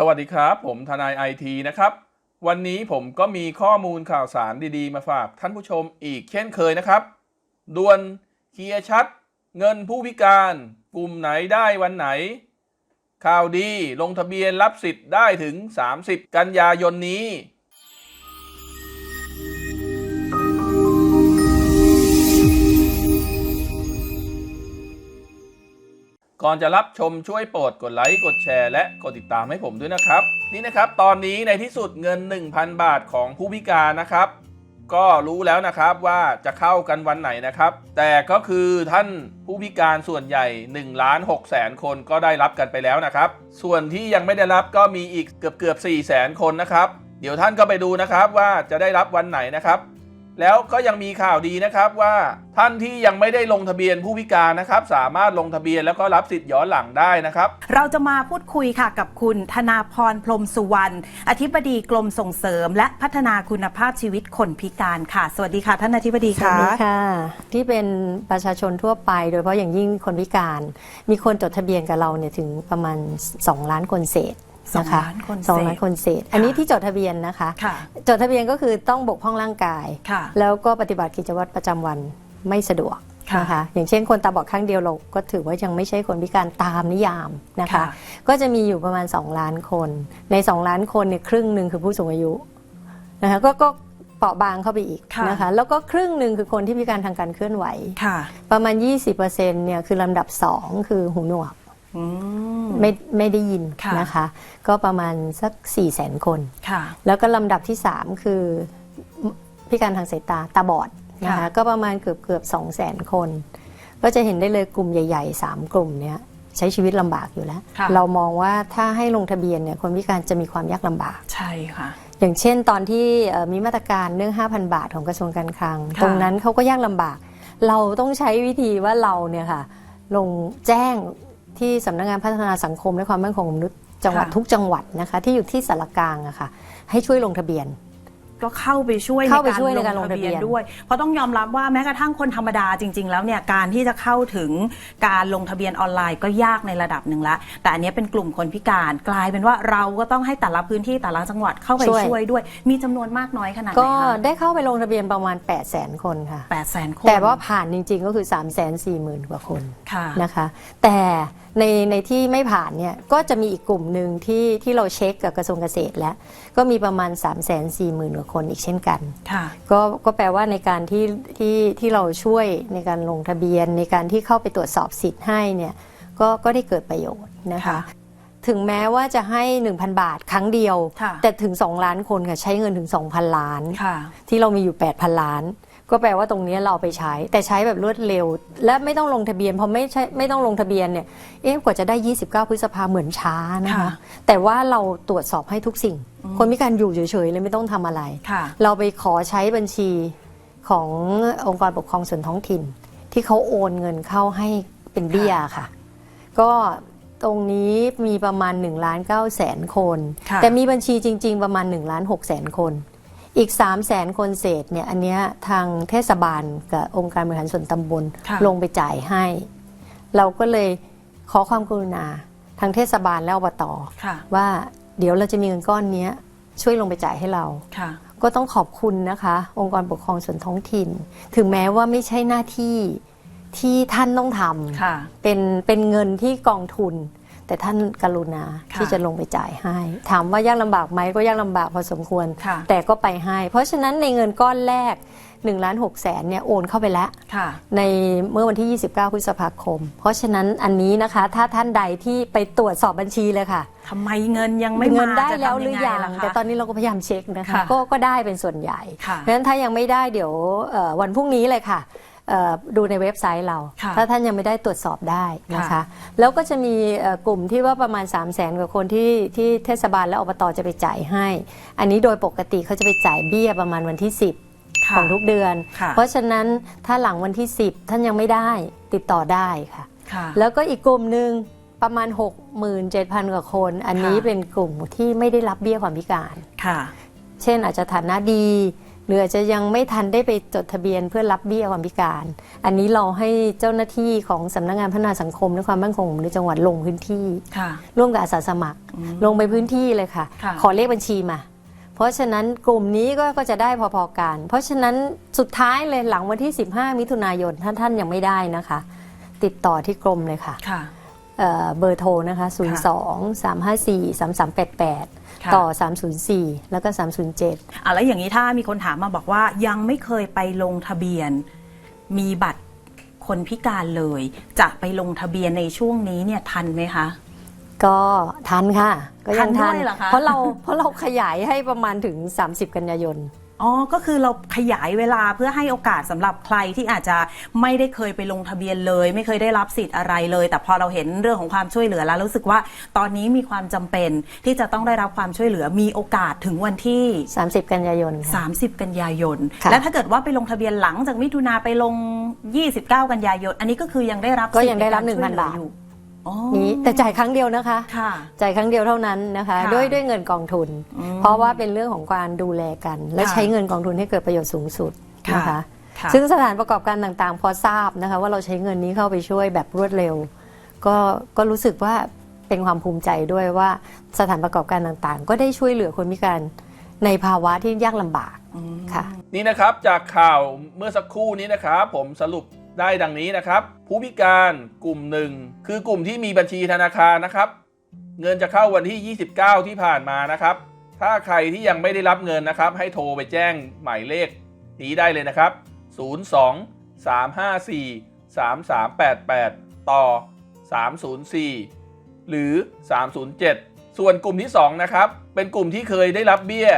สวัสดีครับ ผมทนายไอทีนะครับ วันนี้ผมก็มีข้อมูลข่าวสารดีๆ มาฝากท่านผู้ชมอีกเช่นเคยนะครับด่วนเคลียร์ชัด เงินผู้พิการ กลุ่มไหนได้วันไหน ข่าวดีลงทะเบียนรับสิทธิ์ได้ถึง 30 กันยายนนี้ ก่อนจะรับชมช่วยโปรดกดไลค์กดแชร์และกดติดตามให้ผมด้วยนะครับ นี่นะครับตอนนี้ในที่สุดเงิน 1,000 บาทของผู้พิการนะครับ ก็รู้แล้วนะครับว่าจะเข้ากันวันไหนนะครับ แต่ก็คือท่านผู้พิการส่วนใหญ่1ล้าน6แสนคนก็ได้รับกันไปแล้วนะครับ ส่วนที่ยังไม่ได้รับก็มีอีกเกือบเกือบ4แสนคนนะครับ เดี๋ยวท่านก็ไปดูนะครับว่าจะได้รับวันไหนนะครับ แล้วก็ยังมีข่าวดีนะครับว่าท่านที่ยังไม่ได้ลงทะเบียนผู้พิการนะครับ สามารถลงทะเบียนแล้วก็รับสิทธิ์ย้อนหลังได้นะครับ เราจะมาพูดคุยค่ะกับคุณธนาพรพรหมสุวรรณอธิบดีกรมส่งเสริม และพัฒนาคุณภาพชีวิตคนพิการค่ะ สวัสดีค่ะ ท่านอธิบดีสวัค่ะสดีค่ะ ที่เป็นประชาชนทั่วไป โดยเฉพาะอย่างยิ่งคนพิการ มีคนจดทะเบียนกับเราเนี่ยถึงประมาณ 2 ล้านคนเศษ สองนะคะล้านคนสองเศษล้านคนเศษ อันนี้ที่จดทะเบียนนะคะค่ะจดทะเบียนก็คือต้องบกพร่องร่างกายค่ะแล้วก็ปฏิบัติกิจวัตรประจำวันไม่สะดวกค่ะนะคะอย่างเช่นคนตาบอดข้างเดียวเราก็ถือว่ายังไม่ใช่คนพิการตามนิยามนะคะค่ะก็จะมีอยู่ประมาณ 2 ล้านคน ใน 2 ล้านคนเนี่ยครึ่งหนึ่งคือผู้สูงอายุนะคะก็ก็เปราะบางเข้าไปอีกค่ะนะคะแล้วก็ครึ่งหนึ่งคือคนที่พิการทางการเคลื่อนไหวค่ะประมาณ 20%เนี่ยคือลำดับ 2 คือหูหนวกอืม ไม่ไม่ได้ยินค่ะนะคะ ก็ประมาณสัก4 0 0 0 0 0คนค่ะแล้วก็ลำดับที่ 3 คือพิการทางสายตาตาบอดนะคะค่ะก็ประมาณเกือบเกือบ2 0 0 0 0 0คน ก็จะเห็นได้เลยกลุ่มใหญ่ๆ 3 กลุ่มเนี้ยใช้ชีวิตลำบากอยู่แล้วค่ะเรามองว่าถ้าให้ลงทะเบียนเนี่ยคนพิการจะมีความยากลำบากใช่ค่ะอย่างเช่นตอนที่เอ่อมีมาตรการเรื่อง 5,000 บาทของกระทรวงการคลังค่ะตรงนั้นเขาก็ยากลำบาก เราต้องใช้วิธีว่าเราเนี่ยค่ะลงแจ้ง ที่สำนักงานพัฒนาสังคมและความมั่นคงของมนุษย์จังหวัดทุกจังหวัดนะคะ ที่อยู่ที่สารกลางอะค่ะให้ช่วยลงทะเบียน ก็เข้าไปช่วยเข้าไปช่วยในการลงทะเบียนด้วย เพราะต้องยอมรับว่าแม้กระทั่งคนธรรมดาจริง ๆ แล้วเนี่ยการที่จะเข้าถึงการลงทะเบียนออนไลน์ก็ยากในระดับหนึ่งละ แต่อันเนี้ยเป็นกลุ่มคนพิการกลายเป็นว่าเราก็ต้องให้แต่ละพื้นที่แต่ละจังหวัดเข้าไปช่วย ช่วยด้วย มีจำนวนมากน้อยขนาดไหนก็คะได้เข้าไปลงทะเบียนประมาณ 8 0 0 0 0 0 คนค่ะ แปดแสนคนแต่ว่าผ่านจริงๆก็คือ 3 4 0 0 0 0กว่าคนค่ะ นะคะ แต่ ในในที่ไม่ผ่านเนี่ยก็จะมีอีกกลุ่มหนึ่งที่ที่เราเช็คกับกระทรวงเกษตรแล้ว ก็มีประมาณ 3 4 0 0 0 0กว่าคนอีกเช่นกันค่ะก็ก็แปลว่าในการที่ที่ที่เราช่วยในการลงทะเบียน ในการที่เข้าไปตรวจสอบสิทธิ์ให้เนี่ยก็ก็ได้เกิดประโยชน์นะคะค่ะถึงแม้ว่าจะให้ 1,000 บาทครั้งเดียวค่ะแต่ถึง 2 ล้านคนค่ะใช้เงินถึง 2,000 ล้านค่ะที่เรามีอยู่ 8,000 ล้าน ก็แปลว่าตรงนี้เราเอาไปใช้ แต่ใช้แบบรวดเร็ว และไม่ต้องลงทะเบียนพอไม่ใช่ไม่ต้องลงทะเบียนเนี่ยเอ๊ะกว่าจะได้ 29 พฤษภาเหมือนช้านะคะค่ะแต่ว่าเราตรวจสอบให้ทุกสิ่ง คนพิการอยู่เฉยๆเลยไม่ต้องทำอะไรค่ะเราไปขอใช้บัญชีขององค์กรปกครองส่วนท้องถิ่น ที่เขาโอนเงินเข้าให้เป็นเบี้ยค่ะ ก็ตรงนี้มีประมาณ1ล้าน9แสนคนค่ะแต่มีบัญชีจริง ๆ ประมาณ1ล้าน6แสนคน อีก 3 0 0แสนคนเศษเนี่ยอันเนี้ยทางเทศบาลกับองค์การบริหารส่วนตำบลค่ะ ลงไปจ่ายให้ เราก็เลยขอความกรุณาทางเทศบาลและอบตค่ะ ว่าเดี๋ยวเราจะมีเงินก้อนเนี้ยช่วยลงไปจ่ายให้เรา ค่ะ ก็ต้องขอบคุณนะคะ องค์กรปกครองส่วนท้องถิ่น ถึงแม้ว่าไม่ใช่หน้าที่ที่ท่านต้องทค่ะำเป็นเป็นเงินที่กองทุน แต่ท่านกรุณาค่ะที่จะลงไปจ่ายให้ ถามว่ายากลำบากไหมก็ยากลำบากพอสมควรค่ะแต่ก็ไปให้ เพราะฉะนั้นในเงินก้อนแรก1ล้าน6แสนเนี่ยโอนเข้าไปแล้วค่ะในเมื่อวันที่ 29 พฤษภาคม เพราะฉะนั้นอันนี้นะคะ ถ้าท่านใดที่ไปตรวจสอบบัญชีเลยค่ะทำไมเงินยังไม่เงิมานได้จะแล้วทำหรือยังล่ะคะแต่ตอนนี้เราก็พยายามเช็คนะคะค่ะก็ก็ได้เป็นส่วนใหญ่ค่ะเพราะฉะนั้นถ้ายังไม่ได้เดี๋ยวเอ่อวันพรุ่งนี้เลยค่ะเอ่อ ดูในเว็บไซต์เราค่ะถ้าท่านยังไม่ได้ตรวจสอบได้นะคะค่ะแล้วก็จะมีเอ่อกลุ่มที่ว่าประมาณ 3 0 0แสนกว่าคนที่ที่เทศบาลและอบตจะไปจ่ายให้ อันนี้โดยปกติเขาจะไปจ่ายเบี้ยประมาณวันที่ 10ค่ะของทุกเดือนค่ะเพราะฉะนั้นถ้าหลังวันที่ 10 ท่านยังไม่ได้ติดต่อได้ค่ะค่ะแล้วก็อีกกลุ่มหนึ่งประมาณ 67,000 กว่าคน อันนี้ค่ะเป็นกลุ่มที่ไม่ได้รับเบี้ยความพิการค่ะเช่นอาจจะฐานะดี หรืออาจจะยังไม่ทันได้ไปจดทะเบียนเพื่อรับเบี้ยความพิการ อันนี้เราให้เจ้าหน้าที่ของสำนักงานพัฒนาสังคมและความมั่นคงของมนุษย์จังหวัดลงพื้นที่ค่ะร่วมกับอาสาสมัคร ลงไปพื้นที่เลยค่ะค่ะ ขอเลขบัญชีมา เพราะฉะนั้นกลุ่มนี้ก็ก็จะได้พอๆกัน เพราะฉะนั้นสุดท้ายเลยหลังวันที่ 15 มิถุนายนท่านท่านยังไม่ได้นะคะ ติดต่อที่กรมเลยค่ะค่ะเอ่อเบอร์โทรนะคะ 02 354 3388ค่ะ ต่อ 304 แล้วก็ 307อะแล้วอย่างนี้ถ้ามีคนถามมาบอกว่ายังไม่เคยไปลงทะเบียน มีบัตรคนพิการเลย จะไปลงทะเบียนในช่วงนี้เนี่ยทันไหมคะ ก็ทันค่ะ ก็ยังทัทันนด้วยเหรอคะ เพราะเราเพราะเราขยายให้ประมาณถึง 30 กันยายน อ๋อ ก็คือเราขยายเวลาเพื่อให้โอกาสสำหรับใครที่อาจจะไม่ได้เคยไปลงทะเบียนเลย ไม่เคยได้รับสิทธิ์อะไรเลย แต่พอเราเห็นเรื่องของความช่วยเหลือแล้วรู้สึกว่าตอนนี้มีความจำเป็นที่จะต้องได้รับความช่วยเหลือมีโอกาสถึงวันที่ 30 กันยายนค่ะ 30 กันยายน ค่ะ และถ้าเกิดว่าไปลงทะเบียนหลังจากมิถุนาไปลง 29 กันยายน อันนี้ก็คือยังได้รับก็ยังได้รับสิทธิ์ใกช่วยเหลือบ1,000าทอยู่อ๋อ นี้แต่จ่ายครั้งเดียวนะคะค่ะ จ่ายครั้งเดียวเท่านั้นนะคะ ค่ะด้วยด้วยเงินกองทุน อืมเพราะว่าเป็นเรื่องของการดูแลกัน และค่ะใช้เงินกองทุนให้เกิดประโยชน์สูงสุดนะคะค่ะ ซึ่งสถานประกอบการต่างๆ พอทราบนะคะ ว่าเราใช้เงินนี้เข้าไปช่วยแบบรวดเร็ว ก็ก็รู้สึกว่าเป็นความภูมิใจด้วยว่าสถานประกอบการต่างๆ ก็ได้ช่วยเหลือคนพิการในภาวะที่ยากลำบากค่ะ นี่นะครับจากข่าวเมื่อสักครู่นี้นะครับ ผมสรุป ได้ดังนี้นะครับ ผู้พิการกลุ่มหนึ่งคือกลุ่มที่มีบัญชีธนาคารนะครับ เงินจะเข้าวันที่ 29 ที่ผ่านมานะครับ ถ้าใครที่ยังไม่ได้รับเงินนะครับ ให้โทรไปแจ้งหมายเลขนี้ได้เลยนะครับ 02 354 3388 ต่อ 304 หรือ 307 ส่วนกลุ่มที่ 2 นะครับ เป็นกลุ่มที่เคยได้รับเบี้ย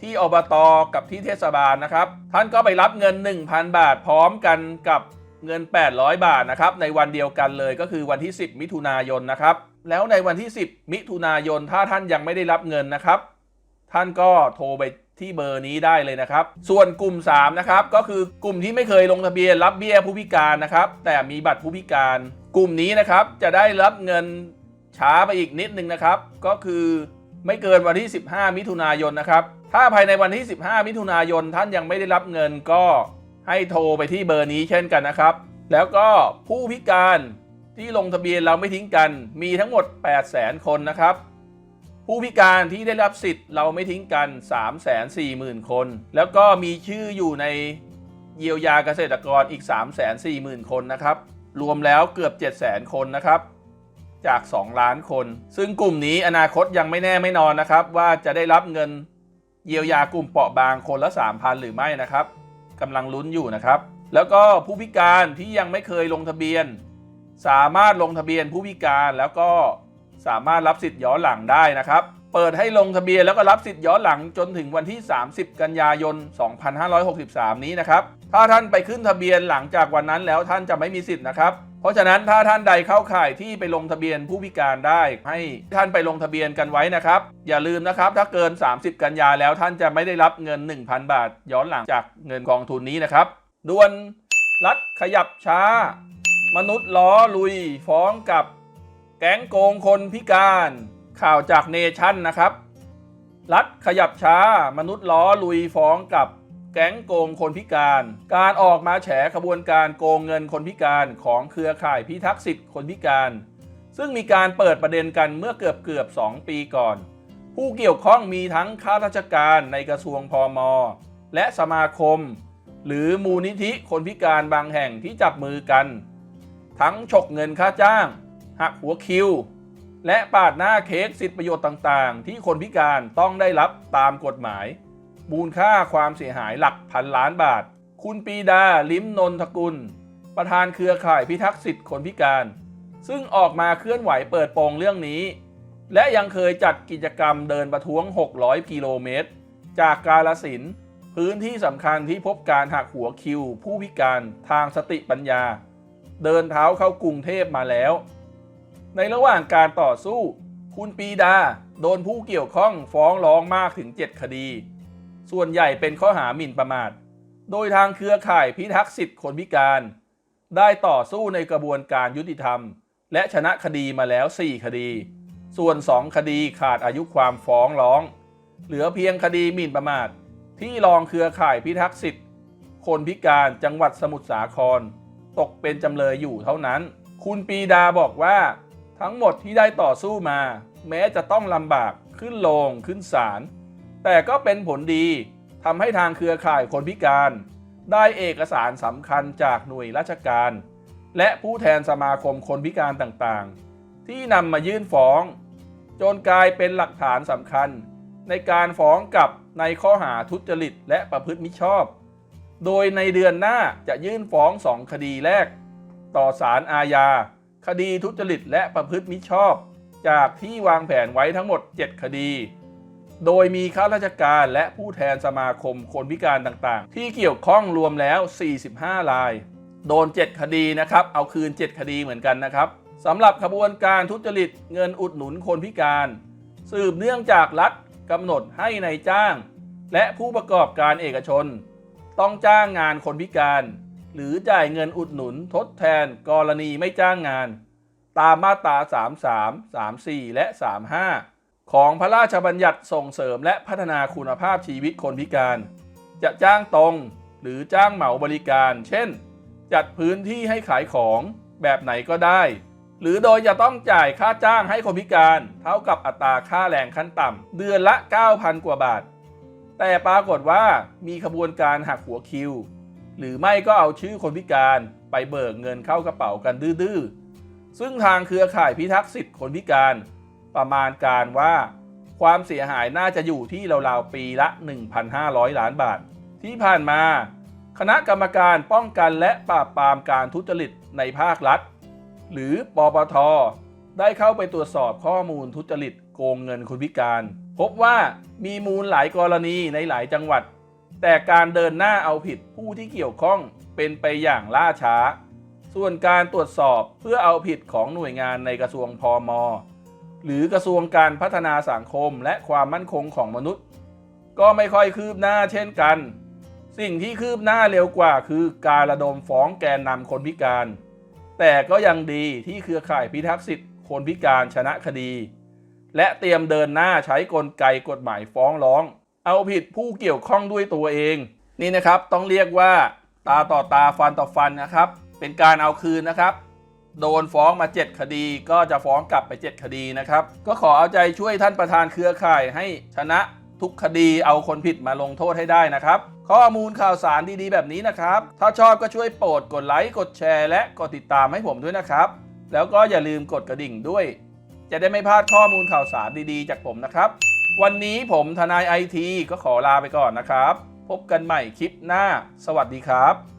ที่อบตกับที่เทศบาลนะครับ ท่านก็ไปรับเงิน 1,000 บาทพร้อมกันกับ เงิน 800 บาทนะครับในวันเดียวกันเลยก็คือวันที่ 10 มิถุนายนนะครับ แล้วในวันที่ 10 มิถุนายนถ้าท่านยังไม่ได้รับเงินนะครับ ท่านก็โทรไปที่เบอร์นี้ได้เลยนะครับ ส่วนกลุ่ม 3 นะครับ ก็คือกลุ่มที่ไม่เคยลงทะเบียนรับเบี้ยผู้พิการนะครับ แต่มีบัตรผู้พิการ กลุ่มนี้นะครับจะได้รับเงินช้าไปอีกนิดนึงนะครับ ก็คือไม่เกินวันที่ 15 มิถุนายนนะครับ ถ้าภายในวันที่ 15 มิถุนายนท่านยังไม่ได้รับเงินก็ ให้โทรไปที่เบอร์นี้เช่นกันนะครับ แล้วก็ผู้พิการที่ลงทะเบียนเราไม่ทิ้งกัน มีทั้งหมด 800,000คนนะครับ ผู้พิการที่ได้รับสิทธิ์เราไม่ทิ้งกัน 340,000 คน แล้วก็มีชื่ออยู่ในเยียวยาเกษตรกรอีก 340,000 คนนะครับ รวมแล้วเกือบ 700,000 คนนะครับจาก 2 ล้านคน ซึ่งกลุ่มนี้อนาคตยังไม่แน่ไม่นอนนะครับ ว่าจะได้รับเงินเยียวยากลุ่มเปราะบางคนละ 3,000 หรือไม่นะครับ กำลังลุ้นอยู่นะครับ แล้วก็ผู้พิการที่ยังไม่เคยลงทะเบียน สามารถลงทะเบียนผู้พิการแล้วก็สามารถรับสิทธิ์ย้อนหลังได้นะครับ เปิดให้ลงทะเบียนแล้วก็รับสิทธิ์ย้อนหลังจนถึงวันที่ 30 กันยายน 2563 นี้นะครับ ถ้าท่านไปขึ้นทะเบียนหลังจากวันนั้นแล้วท่านจะไม่มีสิทธิ์นะครับ เพราะฉะนั้นถ้าท่านใดเข้าข่ายที่ไปลงทะเบียนผู้พิการได้ ให้ท่านไปลงทะเบียนกันไว้นะครับ อย่าลืมนะครับ ถ้าเกิน 30 กันยาแล้วท่านจะไม่ได้รับเงิน 1,000 บาท ย้อนหลังจากเงินกองทุนนี้นะครับด่วนรัฐขยับช้า มนุษย์ล้อลุยฟ้องกับแก๊งโกงคนพิการ ข่าวจากเนชั่นนะครับ รัฐขยับช้า มนุษย์ล้อลุยฟ้องกับ แก๊งโกงคนพิการ การออกมาแฉขบวนการโกงเงินคนพิการของเครือข่ายพิทักษ์สิทธิ์คนพิการ ซึ่งมีการเปิดประเด็นกันเมื่อเกือบเกือบ 2 ปีก่อน ผู้เกี่ยวข้องมีทั้งข้าราชการในกระทรวงพอมและสมาคม หรือมูลนิธิคนพิการบางแห่งที่จับมือกัน ทั้งฉกเงินค่าจ้าง หักหัวคิว และปาดหน้าเค้กสิทธิประโยชน์ต่างๆ ที่คนพิการต้องได้รับตามกฎหมาย มูลค่าความเสียหายหลักพันล้านบาท คุณปีดา ลิ้มนนทกุล ประธานเครือข่ายพิทักษ์สิทธิคนพิการ ซึ่งออกมาเคลื่อนไหวเปิดโปงเรื่องนี้ และยังเคยจัดกิจกรรมเดินประท้วง 600 กิโลเมตร จากกาลสินพื้นที่สำคัญที่พบการหักหัวคิว ผู้พิการทางสติปัญญา เดินเท้าเข้ากรุงเทพมาแล้ว ในระหว่างการต่อสู้ คุณปีดา โดนผู้เกี่ยวข้องฟ้องร้องมากถึง 7 คดี ส่วนใหญ่เป็นข้อหาหมิ่นประมาท โดยทางเครือข่ายพิทักษ์สิทธิคนพิการ ได้ต่อสู้ในกระบวนการยุติธรรม และชนะคดีมาแล้ว 4 คดี ส่วน 2 คดีขาดอายุความฟ้องร้อง เหลือเพียงคดีหมิ่นประมาท ที่รองเครือข่ายพิทักษ์สิทธิ์คนพิการจังหวัดสมุทรสาคร ตกเป็นจำเลยอยู่เท่านั้น คุณปีดาบอกว่าทั้งหมดที่ได้ต่อสู้มา แม้จะต้องลำบากขึ้นโรงขึ้นศาล แต่ก็เป็นผลดีทำให้ทางเครือข่ายคนพิการ ได้เอกสารสำคัญจากหน่วยราชการ และผู้แทนสมาคมคนพิการต่างๆ ที่นำมายื่นฟ้อง จนกลายเป็นหลักฐานสำคัญ ในการฟ้องกลับในข้อหาทุจริตและประพฤติมิชอบ โดยในเดือนหน้าจะยื่นฟ้องสองคดีแรก ต่อศาลอาญา คดีทุจริตและประพฤติมิชอบ จากที่วางแผนไว้ทั้งหมด 7 คดี โดยมีข้าราชการและผู้แทนสมาคมคนพิการต่างๆ ที่เกี่ยวข้องรวมแล้ว 45 ราย โดน 7 คดีนะครับ เอาคืน 7 คดีเหมือนกันนะครับสำหรับขบวนการทุจริตเงินอุดหนุนคนพิการ สืบเนื่องจากรัฐกำหนดให้ในายจ้าง และผู้ประกอบการเอกชน ต้องจ้างงานคนพิการ หรือจ่ายเงินอุดหนุนทดแทนกรณีไม่จ้างงาน ตามมาตรา 33 34 และ 35 ของพระราชบัญญัติส่งเสริมและพัฒนาคุณภาพชีวิตคนพิการ จะจ้างตรงหรือจ้างเหมาบริการ เช่น จัดพื้นที่ให้ขายของแบบไหนก็ได้ หรือโดยจะต้องจ่ายค่าจ้างให้คนพิการ เท่ากับอัตราค่าแรงขั้นต่ำเดือนละ 9,000 กว่าบาท แต่ปรากฏว่ามีขบวนการหักหัวคิว หรือไม่ก็เอาชื่อคนพิการไปเบิกเงินเข้ากระเป๋ากันดื้อๆซึ่งทางเครือข่ายพิทักษ์สิทธิคนพิการ ประมาณการว่าความเสียหายน่าจะอยู่ที่ราวๆปีละ 1,500 ล้านบาท ที่ผ่านมาคณะกรรมการป้องกันและปราบปรามการทุจริตในภาครัฐ หรือปปท ได้เข้าไปตรวจสอบข้อมูลทุจริตโกงเงินคนพิการ พบว่ามีมูลหลายกรณีในหลายจังหวัด แต่การเดินหน้าเอาผิดผู้ที่เกี่ยวข้องเป็นไปอย่างล่าช้า ส่วนการตรวจสอบเพื่อเอาผิดของหน่วยงานในกระทรวงพอม หรือกระทรวงการพัฒนาสังคมและความมั่นคงของมนุษย์ ก็ไม่ค่อยคืบหน้าเช่นกัน สิ่งที่คืบหน้าเร็วกว่าคือการระดมฟ้องแกนนำคนพิการ แต่ก็ยังดีที่เครือข่ายพิทักษ์สิทธิ์คนพิการชนะคดี และเตรียมเดินหน้าใช้กลไกกฎหมายฟ้องร้อง เอาผิดผู้เกี่ยวข้องด้วยตัวเอง นี่นะครับต้องเรียกว่า ตาต่อตาฟันต่อฟันนะครับ เป็นการเอาคืนนะครับ โดนฟ้องมา 7 คดี ก็จะฟ้องกลับไป 7 คดีนะครับ ก็ขอเอาใจช่วยท่านประธานเครือข่ายให้ชนะทุกคดีเอาคนผิดมาลงโทษให้ได้นะครับ ข้อมูลข่าวสารดีๆแบบนี้นะครับ ถ้าชอบก็ช่วยโปรดกดไลค์กดแชร์ และกดติดตามให้ผมด้วยนะครับ แล้วก็อย่าลืมกดกระดิ่งด้วย จะได้ไม่พลาดข้อมูลข่าวสารดีๆ จากผมนะครับ วันนี้ผมทนายไอทีก็ขอลาไปก่อนนะครับ พบกันใหม่คลิปหน้า สวัสดีครับ